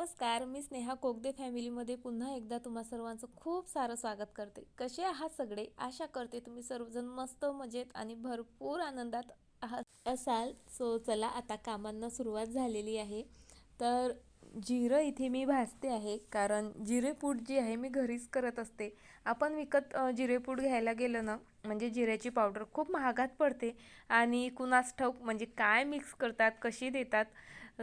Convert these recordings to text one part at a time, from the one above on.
नमस्कार मी स्नेहा कोगदे फॅमिलीमध्ये पुन्हा एकदा तुम्हा सर्वांचं खूप सारं स्वागत करते. कसे आहात सगळे? आशा करते तुम्ही सर्वजण मस्त मजेत आणि भरपूर आनंदात आहात. असाल. सो चला आता कामांना सुरुवात झालेली आहे. तर जिरं इथे मी भाजते आहे कारण जिरेपूड जी आहे मी घरीच करत असते. आपण विकत जिरेपूड घ्यायला गेलं ना म्हणजे जिऱ्याची पावडर खूप महागात पडते आणि कुणास ठाऊक म्हणजे काय मिक्स करतात कशी देतात?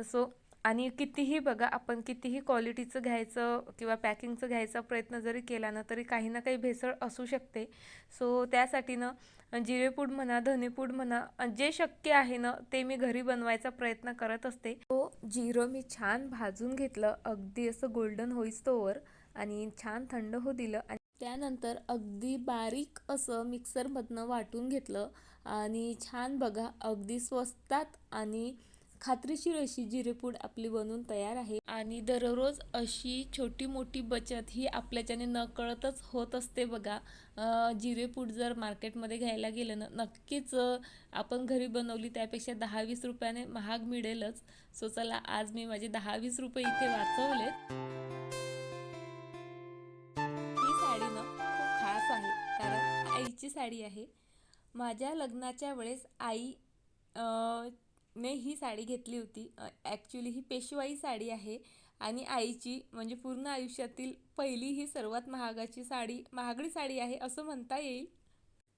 सो आणि कितीही बघा आपण कितीही क्वालिटीचं घ्यायचं किंवा पॅकिंगचं घ्यायचा प्रयत्न जरी केला ना तरी काही ना काही भेसळ असू शकते. सो त्यासाठी ना जिरेपूड म्हणा धनेपूड म्हणा जे शक्य आहे ना ते मी घरी बनवायचा प्रयत्न करत असते. तो जिरं मी छान भाजून घेतलं. अगदी असं गोल्डन होईस्तोवर आणि छान थंड हो दिलं आणि त्यानंतर अगदी बारीक असं मिक्सरमधनं वाटून घेतलं. आणि छान बघा अगदी स्वस्तात आणि खात्रीशीर अशी जिरेपूड आपली बनून तयार आहे. आणि दररोज अशी छोटी मोठी बचत ही आपल्याच्याने नकळतच होत असते बघा. जिरेपूड जर मार्केटमध्ये घ्यायला गेलं ना नक्कीच आपण घरी बनवली त्यापेक्षा दहा वीस रुपयाने महाग मिळेलच. सो चला आज मी माझे दहा वीस रुपये इथे वाचवलेत. ही साडी ना खूप खास आहे कारण आईची साडी आहे. माझ्या लग्नाच्या वेळेस आई ने ही साडी घेतली होती. ॲक्च्युली ही पेशवाई साडी आहे आणि आईची म्हणजे पूर्ण आयुष्यातील पहिली ही सर्वात महागाची साडी महागडी साडी आहे असं म्हणता येईल.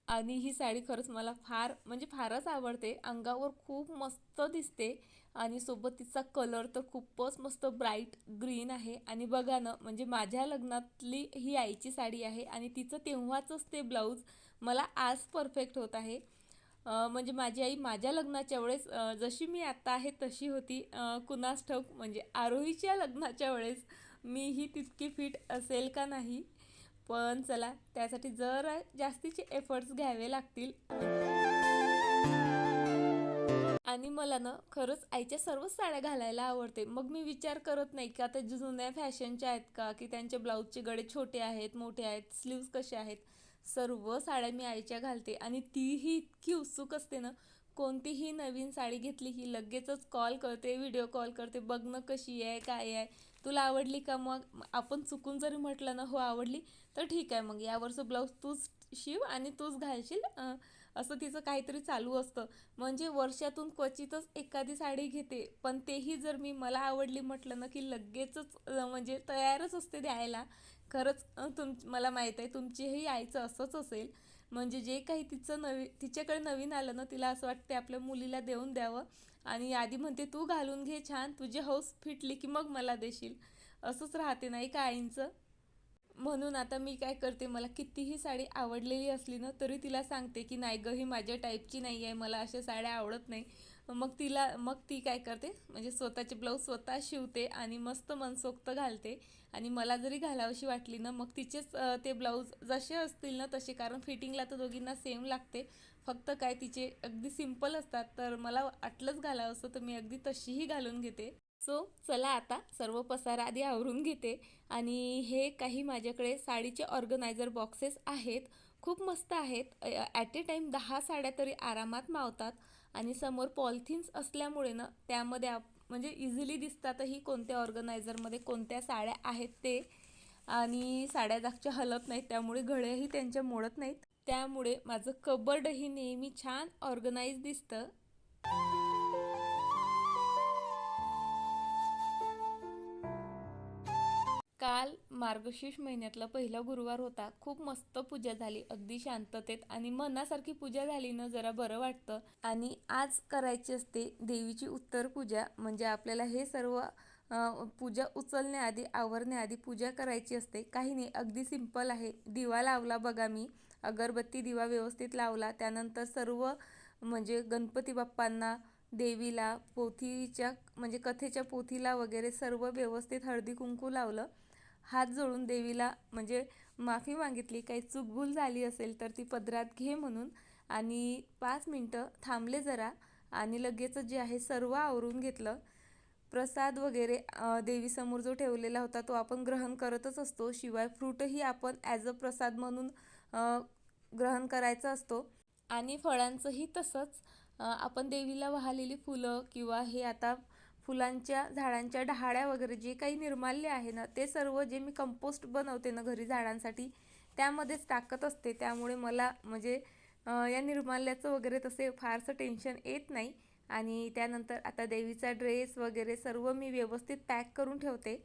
आणि ही साडी खरंच मला फार म्हणजे फारच आवडते. अंगावर खूप मस्त दिसते आणि सोबत तिचा कलर तर खूपच मस्त ब्राईट ग्रीन आहे. आणि बघा ना म्हणजे माझ्या लग्नातली ही आईची साडी आहे आणि तिचं तेव्हाचंच ते ब्लाऊज मला आज परफेक्ट होत आहे. म्हणजे माझी आई माझ्या लग्नाच्या वेळेस जशी मी आत्ता आहे तशी होती. कुणास ठाऊक म्हणजे आरोहीच्या लग्नाच्या वेळेस मीही तितकी फिट असेल का नाही. पण चला त्यासाठी जरा जास्तीचे एफर्ट्स घ्यावे लागतील. आणि मला ना खरंच आईच्या सर्वच साड्या घालायला आवडते. मग मी विचार करत नाही की आता जुन्या फॅशनच्या आहेत का की त्यांचे ब्लाऊजचे गळे छोटे आहेत मोठे आहेत स्लीव्स कसे आहेत. सर्व साड्या मी आईच्या घालते आणि तीही इतकी उत्सुक असते ना कोणतीही नवीन साडी घेतली की लगेचच कॉल करते व्हिडिओ कॉल करते बघणं कशी आहे काय आहे. तुला आवडली का मग? आपण चुकून जरी म्हटलं ना हो आवडली तर ठीक आहे मग. यावरचं ब्लाऊज तूच शिव आणि तूच घालशील. असं तिचं काहीतरी चालू असतं. म्हणजे वर्षातून क्वचितच एखादी साडी घेते पण तेही जर मी मला आवडली म्हटलं ना की लगेचच म्हणजे तयारच असते द्यायला खरंच तुम मला माहीत आहे तुमचीही आईचं असंच असेल. म्हणजे जे काही तिचं नवी तिच्याकडे नवीन आलं ना तिला असं वाटते आपल्या मुलीला देऊन द्यावं. आणि आधी म्हणते तू घालून घे छान तुझी हौस फिटली की मग मला देशील. असंच राहते नाही का आईंचं. म्हणून आता मी काय करते मला कितीही साडी आवडलेली असली ना तरी तिला सांगते की नाही गं ही माझ्या टाईपची नाही आहे मला अशा साड्या आवडत नाही. मग तिला मग ती काय करते म्हणजे स्वतःचे ब्लाऊज स्वतः शिवते आणि मस्त मनसोक्त घालते. आणि मला जरी घालावीशी वाटली ना मग तिचेच ते ब्लाऊज जसे असतील ना तसे कारण फिटिंगला तर दोघींना सेम लागते. फक्त काय तिचे अगदी सिंपल असतात तर मला वाटलंच घालावं असं तर मी अगदी तशीही घालून घेते. सो चला आता सर्व पसारा आधी आवरून घेते. आणि हे काही माझ्याकडे साडीचे ऑर्गनायझर बॉक्सेस आहेत. खूप मस्त आहेत. ॲट ए टाईम दहा साड्या तरी आरामात मावतात. आणि समोर पॉलिथिन्स असल्यामुळे ना त्यामध्ये आप म्हणजे इझिली दिसतातही कोणत्या ऑर्गनायझरमध्ये कोणत्या साड्या आहेत ते. आणि साड्या जागच्या हलत नाहीत त्यामुळे घड्याही त्यांच्या मोडत नाहीत. त्यामुळे माझं कबर्डही नेहमी छान ऑर्गनाईज दिसतं. काल मार्गशीर्ष महिन्यातला पहिला गुरुवार होता. खूप मस्त पूजा झाली. अगदी शांततेत आणि मनासारखी पूजा झाली ना जरा बरं वाटतं. आणि आज करायची असते देवीची उत्तर पूजा. म्हणजे आपल्याला हे सर्व पूजा उचलण्याआधी आवरण्याआधी पूजा करायची असते. काही नाही अगदी सिंपल आहे. दिवा लावला बघा मी. अगरबत्ती दिवा व्यवस्थित लावला. त्यानंतर सर्व म्हणजे गणपती बाप्पांना देवीला पोथीच्या म्हणजे कथेच्या पोथीला वगैरे सर्व व्यवस्थित हळदी कुंकू लावलं. हात जोडून देवीला म्हणजे माफी मागितली काही चूकभूल झाली असेल तर ती पदरात घे म्हणून आणि पाच मिनटं थांबले जरा आणि लगेचच जे आहे सर्व आवरून घेतलं. प्रसाद वगैरे देवीसमोर जो ठेवलेला होता तो आपण ग्रहण करतच असतो. शिवाय फ्रूटही आपण ॲज अ प्रसाद म्हणून ग्रहण करायचा असतो. आणि फळांचंही तसंच आपण देवीला वाहलेली फुलं किंवा हे आता फुलांच्या झाडांच्या डहाळ्या वगैरे जे काही निर्माल्य आहे ना ते सर्व जे मी कंपोस्ट बनवते ना घरी झाडांसाठी त्यामध्येच टाकत असते. त्यामुळे मला म्हणजे या निर्माल्याचं वगैरे तसे फारसं टेन्शन येत नाही. आणि त्यानंतर आता देवीचा ड्रेस वगैरे सर्व मी व्यवस्थित पॅक करून ठेवते.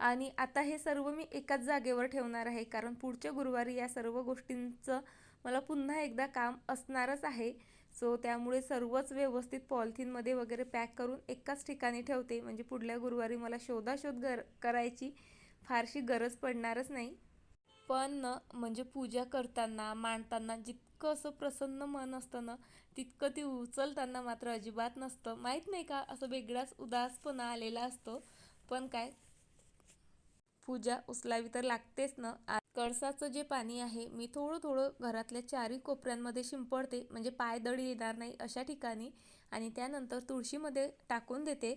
आणि आता हे सर्व मी एकाच जागेवर ठेवणार आहे कारण पुढच्या गुरुवारी या सर्व गोष्टींचं मला पुन्हा एकदा काम असणारच आहे. सो त्यामुळे सर्वच व्यवस्थित पॉलिथिनमध्ये वगैरे पॅक करून एकाच ठिकाणी ठेवते. म्हणजे पुढल्या गुरुवारी मला शोधाशोध गर करायची. फारशी गरज पडणारच नाही. पण म्हणजे पूजा करताना मांडताना जितकं असं प्रसन्न मन असतं ना तितकं ती उचलताना मात्र अजिबात नसतं. माहीत नाही का? असं वेगळाच उदासपणा आलेला असतो. पण काय? पूजा उचलावी तर लागतेच ना. कळसाचं जे पाणी आहे मी थोडं थोडं घरातल्या चारही कोपऱ्यांमध्ये शिंपडते म्हणजे पाय दड येणार नाही अशा ठिकाणी. आणि त्यानंतर तुळशीमध्ये टाकून देते.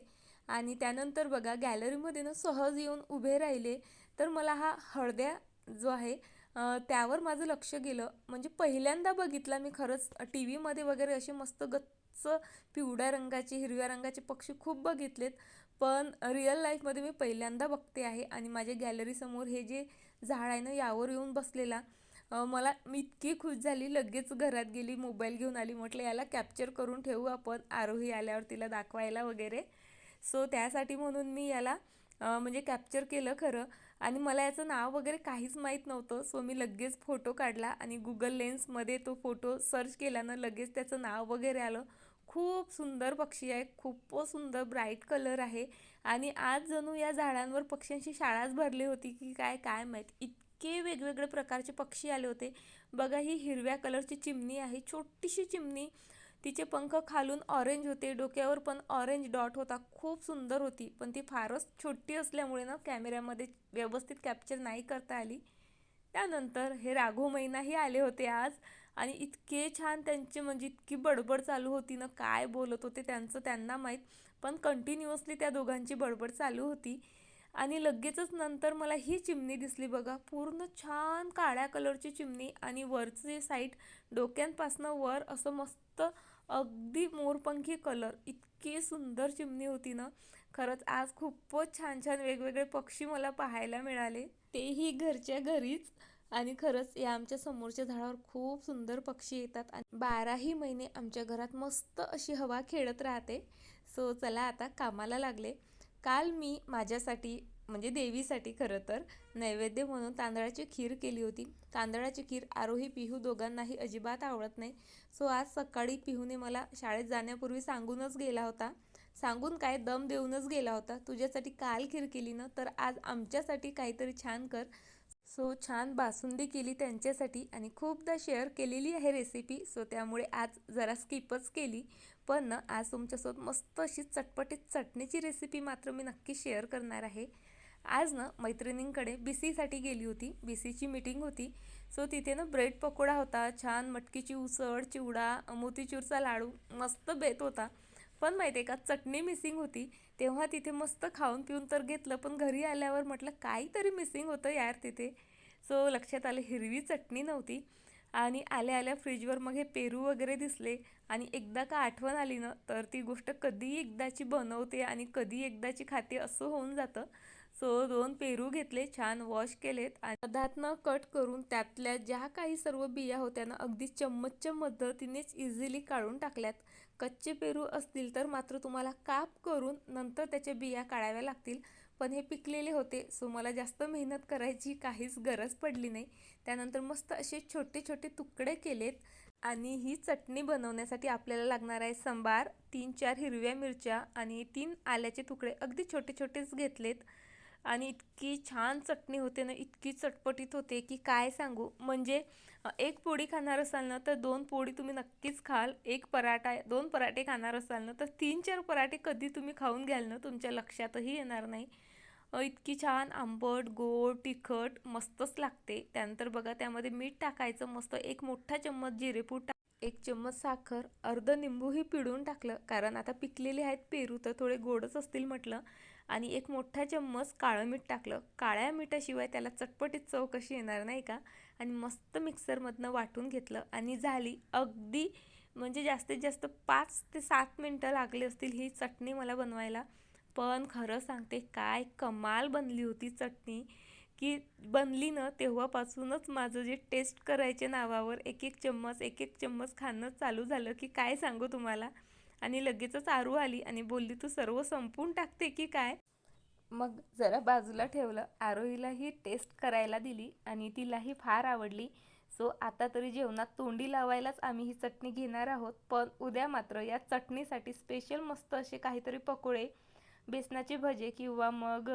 आणि त्यानंतर बघा गॅलरीमध्ये ना सहज येऊन उभे राहिले. तर मला हा हळद्या जो आहे त्यावर माझं लक्ष गेलं. म्हणजे पहिल्यांदा बघितला मी खरंच. टी व्हीमध्ये वगैरे असे मस्त गत पिवळ्या रंगाचे हिरव्या रंगाचे पक्षी खूप बघितलेत. पण रिअल लाईफमध्ये मी पहिल्यांदा बघते आहे आणि माझ्या गॅलरीसमोर हे जे झाड आहे ना यावर येऊन बसलेला मला मी इतकी खुश झाली. लगेच घरात गेली मोबाईल घेऊन आली म्हटलं याला कॅप्चर करून ठेवू आपण. आरोही आल्यावर तिला दाखवायला वगैरे. सो त्यासाठी म्हणून मी याला म्हणजे कॅप्चर केलं खरं. आणि मला याचं नाव वगैरे काहीच माहीत नव्हतं. सो मी लगेच फोटो काढला आणि गुगल लेन्समध्ये तो फोटो सर्च केल्यानं लगेच त्याचं नाव वगैरे आलं. खूप सुंदर पक्षी आहे खूप सुंदर ब्राईट कलर आहे. आणि आज जणू या झाडांवर पक्ष्यांची शाळाच भरली होती की काय काय माहीत? इतके वेगवेगळे प्रकारचे पक्षी आले होते. बघा ही हिरव्या कलरची चिमणी आहे छोटीशी चिमणी. तिचे पंख खालून ऑरेंज होते डोक्यावर पण ऑरेंज डॉट होता. खूप सुंदर होती पण ती फारच छोटी असल्यामुळे ना कॅमेऱ्यामध्ये व्यवस्थित कॅप्चर नाही करता आली. त्यानंतर हे राघो मैनाही आले होते आज. आणि इतके छान त्यांचे म्हणजे इतकी बडबड चालू होती ना काय बोलत होते त्यांचं त्यांना माहीत पण कंटिन्युअसली त्या दोघांची बडबड चालू होती. आणि लगेचच नंतर मला ही चिमणी दिसली बघा पूर्ण छान काळ्या कलरची चिमणी आणि वरचे साईड डोक्यांपासनं वर असं मस्त अगदी मोरपंखी कलर इतकी सुंदर चिमणी होती ना. खरंच आज खूपच छान छान वेगवेगळे पक्षी मला पाहायला मिळाले. तेही घरच्या घरीच. आणि खरंच या आमच्या समोरच्या झाडावर खूप सुंदर पक्षी येतात आणि बाराही महिने आमच्या घरात मस्त अशी हवा खेळत राहते. सो चला आता कामाला लागले. काल मी माझ्यासाठी म्हणजे देवीसाठी खरं तर नैवेद्य म्हणून तांदळाची खीर केली होती. तांदळाची खीर आरोही पिहू दोघांनाही अजिबात आवडत नाही. सो आज सकाळी पिहूने मला शाळेत जाण्यापूर्वी सांगूनच गेला होता. सांगून काय दम देऊनच गेला होता. तुझ्यासाठी काल खीर केली ना तर आज आमच्यासाठी काहीतरी छान कर. सो छान बासुंदी केली त्यांच्यासाठी आणि खूपदा शेअर केलेली आहे रेसिपी सो त्यामुळे आज जरा स्किपच केली. पण ना आज तुमच्यासोबत मस्त अशी चटपटीत चटणीची रेसिपी मात्र मी नक्की शेअर करणार आहे. आज ना मैत्रिणींकडे बी सीसाठी गेली होती. बी सीची मीटिंग होती. सो तिथे ना ब्रेड पकोडा होता छान मटकीची उसळ चिवडा मोतीचूरचा लाडू मस्त बेत होता. पण माहिती आहे का? चटणी मिसिंग होती. तेव्हा तिथे मस्त खाऊन पिऊन तर घेतलं पण घरी आल्यावर म्हटलं काहीतरी मिसिंग होतं यार तिथे. सो लक्षात आलं हिरवी चटणी नव्हती. आणि आल्या आल्या फ्रीजवर मग हे पेरू वगैरे दिसले. आणि एकदा का आठवण आली ना तर ती गोष्ट कधी एकदाची बनवते आणि कधी एकदाची खाते असं होऊन जातं. सो दोन पेरू घेतले छान वॉश केलेत. आणि पदार्थनं कट करून त्यातल्या ज्या काही सर्व बिया होत्या ना अगदी चम्मचच्या मदतीनेच इझिली काढून टाकल्यात. कच्चे पेरू असतील तर मात्र तुम्हाला काप करून नंतर त्याच्या बिया काढाव्या लागतील. पण हे पिकलेले होते सो मला जास्त मेहनत करायची काहीच गरज पडली नाही. त्यानंतर मस्त असे छोटे छोटे तुकडे केलेत आणि ही चटणी बनवण्यासाठी आपल्याला लागणार आहे संबार तीन चार हिरव्या मिरच्या आणि तीन आल्याचे तुकडे अगदी छोटे छोटेच घेतलेत. आणि इतकी छान चटणी होते ना इतकी चटपटीत होते की काय सांगू? म्हणजे एक पोळी खाणार असाल ना तर दोन पोळी तुम्ही नक्कीच खाल. एक पराठा दोन पराठे खाणार असाल ना तर तीन चार पराठे कधी तुम्ही खाऊन घ्याल ना तुमच्या लक्षातही येणार नाही. इतकी छान आंबट गोड तिखट मस्तच लागते. त्यानंतर बघा त्यामध्ये मीठ टाकायचं मस्त एक मोठा चम्मच जिरेपूड टाक एक चम्मच साखर अर्ध निंबूही पिळून टाकलं. कारण आता पिकलेले आहेत पेरू तर थोडे गोडच असतील म्हटलं. आणि एक मोठा चम्मच काळं मीठ टाकलं. काळ्या मिठाशिवाय त्याला चटपटीत चव कशी येणार नाही का? आणि मस्त मिक्सरमधनं वाटून घेतलं आणि झाली. अगदी म्हणजे जास्तीत जास्त पाच ते सात मिनटं लागले असतील ही चटणी मला बनवायला. पण खरं सांगते काय कमाल बनली होती चटणी. की बनली ना तेव्हापासूनच माझं जे टेस्ट करायचे नावावर एक एक चम्मच एक एक चम्मच खाणं चालू झालं. की काय सांगू तुम्हाला? आणि लगेचच आरू आली आणि बोलली तू सर्व संपून टाकते की काय? मग जरा बाजूला ठेवलं आरोहीलाही टेस्ट करायला दिली आणि तिलाही फार आवडली. सो आता तरी जेवणात तोंडी लावायलाच आम्ही ही चटणी घेणार आहोत पण उद्या मात्र या चटणीसाठी स्पेशल मस्त असे काहीतरी पकोडे बेसनाचे भजे किंवा मग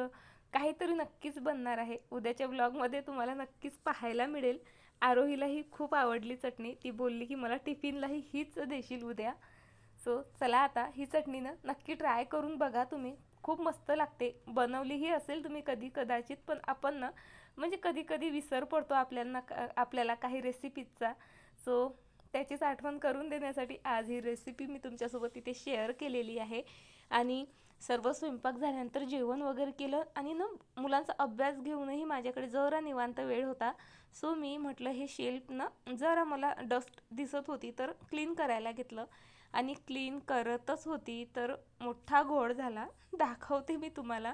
काहीतरी नक्कीच बनणार आहे. उद्याच्या ब्लॉगमध्ये तुम्हाला नक्कीच पाहायला मिळेल. आरोहीलाही खूप आवडली चटणी. ती बोलली की मला टिफिनलाही हीच देशील उद्या. सो चला आता ही चटणी ना नक्की ट्राय करून बघा तुम्ही. खूप मस्त लागते. बनवलीही असेल तुम्ही कधी कदाचित पण आपण ना म्हणजे कधी कधी विसर पडतो आपल्यांना आपल्याला काही रेसिपीजचा सो त्याचीच आठवण करून देण्यासाठी आज ही रेसिपी मी तुमच्यासोबत इथे शेअर केलेली आहे. आणि सर्व स्वयंपाक झाल्यानंतर जेवण वगैरे केलं आणि ना मुलांचा अभ्यास घेऊनही माझ्याकडे जरा निवांत वेळ होता. सो मी म्हटलं हे शेल्फ ना जरा मला डस्ट दिसत होती तर क्लीन करायला घेतलं. आणि क्लीन करतच होती. तर मोठा घोळ झाला. दाखवते मी तुम्हाला.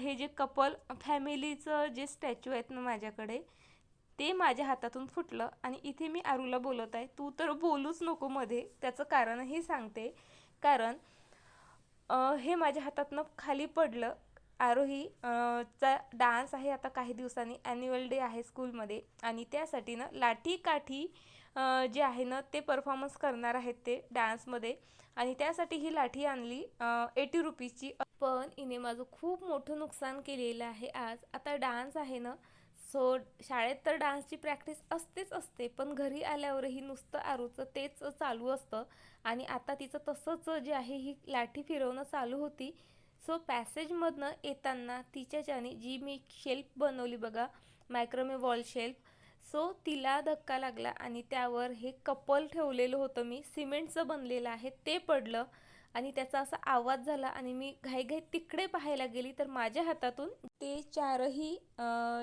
हे जे कपल फॅमिलीचं जे स्टॅच्यू आहेत ना माझ्याकडे ते माझ्या हातातून फुटलं आणि इथे मी आरूला बोलत आहे. तू तर बोलूच नको मध्ये. त्याचं कारणही सांगते. कारण हे माझ्या हातातनं खाली पडलं. आरोही चा डान्स आहे आता काही दिवसांनी. ॲन्युअल डे आहे स्कूलमध्ये आणि त्यासाठी ना लाठी काठी जे आहे ना ते परफॉर्मन्स करणार आहेत ते डान्समध्ये आणि त्यासाठी ही लाठी आणली एटी रुपीजची. पण हिने माझं खूप मोठं नुकसान केलेलं आहे आज. आता डान्स आहे ना सो शाळेत तर डान्सची प्रॅक्टिस असतेच असते पण घरी आल्यावरही नुसतं आरूचं तेच चालू असतं. आणि आता तिचं तसंच जे आहे ही लाठी फिरवणं चालू होती. सो पॅसेजमधनं येताना तिच्याच्याने जी मी शेल्फ बनवली बघा मायक्रोमे वॉल शेल्फ सो तिला धक्का लागला आणि त्यावर हे कपल ठेवलेलं होतं मी सिमेंटचं बनलेलं आहे ते पडलं आणि त्याचा असा आवाज झाला आणि मी घाईघाई तिकडे पाहायला गेली तर माझ्या हातातून ते चारही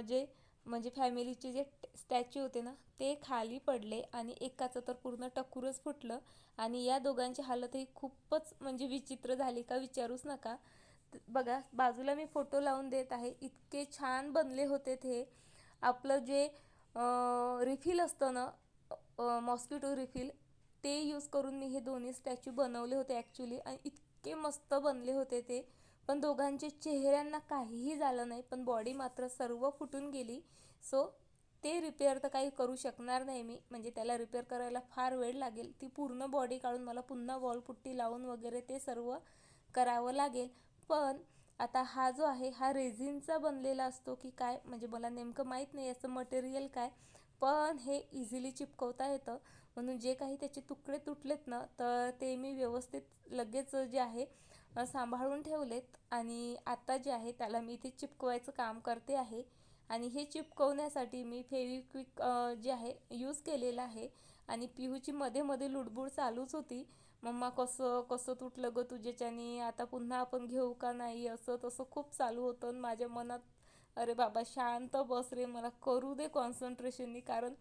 जे म्हणजे फॅमिलीचे जे स्टॅच्यू होते ना ते खाली पडले आणि एकाचं तर पूर्ण टक्कूरच फुटलं आणि या दोघांची हालतही खूपच म्हणजे विचित्र झाली का विचारूच नका. बघा बाजूला मी फोटो लावून देत आहे इतके छान बनले होते ते. आपलं जे रिफिल असतं ना मॉस्किटो रिफिल ते यूज करून मी हे दोन्ही स्टॅच्यू बनवले होते ॲक्च्युली आणि इतके मस्त बनले होते ते. पण दोघांचे चेहऱ्यांना काहीही झालं नाही पण बॉडी मात्र सर्व फुटून गेली. सो ते रिपेअर तर काही करू शकणार नाही मी. म्हणजे त्याला रिपेअर करायला फार वेळ लागेल. ती पूर्ण बॉडी काढून मला पुन्हा वॉलपुट्टी लावून वगैरे ते सर्व करावं लागेल. पण आता हा जो आहे हा रेझिनचा बनलेला असतो की काय म्हणजे मला नेमकं माहीत नाही याचं मटेरियल काय पण हे इझिली चिपकवता येतं. म्हणून जे काही त्याचे तुकडे तुटलेत ना तर ते मी व्यवस्थित लगेच जे आहे सांभाळून ठेवलेत. आणि आता जे आहे त्याला मी इथे चिपकवायचं काम करते आहे. आणि हे चिपकवण्यासाठी मी फेविक्विक जे आहे यूज केलेलं आहे. आणि पिहूची मध्ये मध्ये लुडबुड चालूच होती. मम्मा कसं कसं तुटलं गं तुझ्याच्यानी? आता पुन्हा आपण घेऊ का नाही? असं तसं खूप चालू होतं आणि माझ्या मनात अरे बाबा शांत बस रे मला करू दे कॉन्सन्ट्रेशननी कारण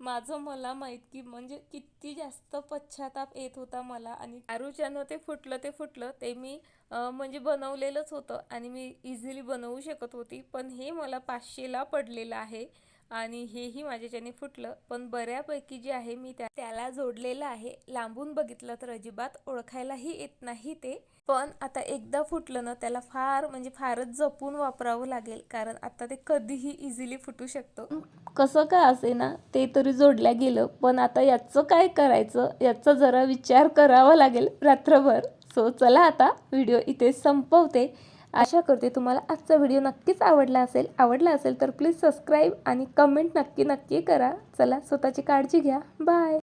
माझं मला माहीत की म्हणजे किती जास्त पश्चाताप येत होता मला आणि आरुच्यानं ते फुटलं ते फुटलं ते मी म्हणजे बनवलेलंच होतं आणि मी इझिली बनवू शकत होती. पण हे मला पाचशेला पडलेलं आहे. आणि हेही माझ्याच्याने फुटलं. पण बऱ्यापैकी जे आहे मी त्या त्याला जोडलेलं आहे. लांबून बघितलं तर अजिबात ओळखायलाही येत नाही ते. पण आता एकदा फुटलं ना त्याला फार म्हणजे फारच जपून वापरावं लागेल. कारण आता ते कधीही इझिली फुटू शकतं. कसं काय असे ना ते तरी जोडल्या गेलं. पण आता याचं काय करायचं? याचा जरा विचार करावा लागेल रात्रभर. सो चला आता व्हिडिओ इथे संपवते. आशा करते तुम्हाला आजचा व्हिडिओ नक्कीच आवडला असेल. आवडला असेल तर प्लीज सबस्क्राईब आणि कमेंट नक्की नक्की करा. चला स्वतःची काळजी घ्या. बाय.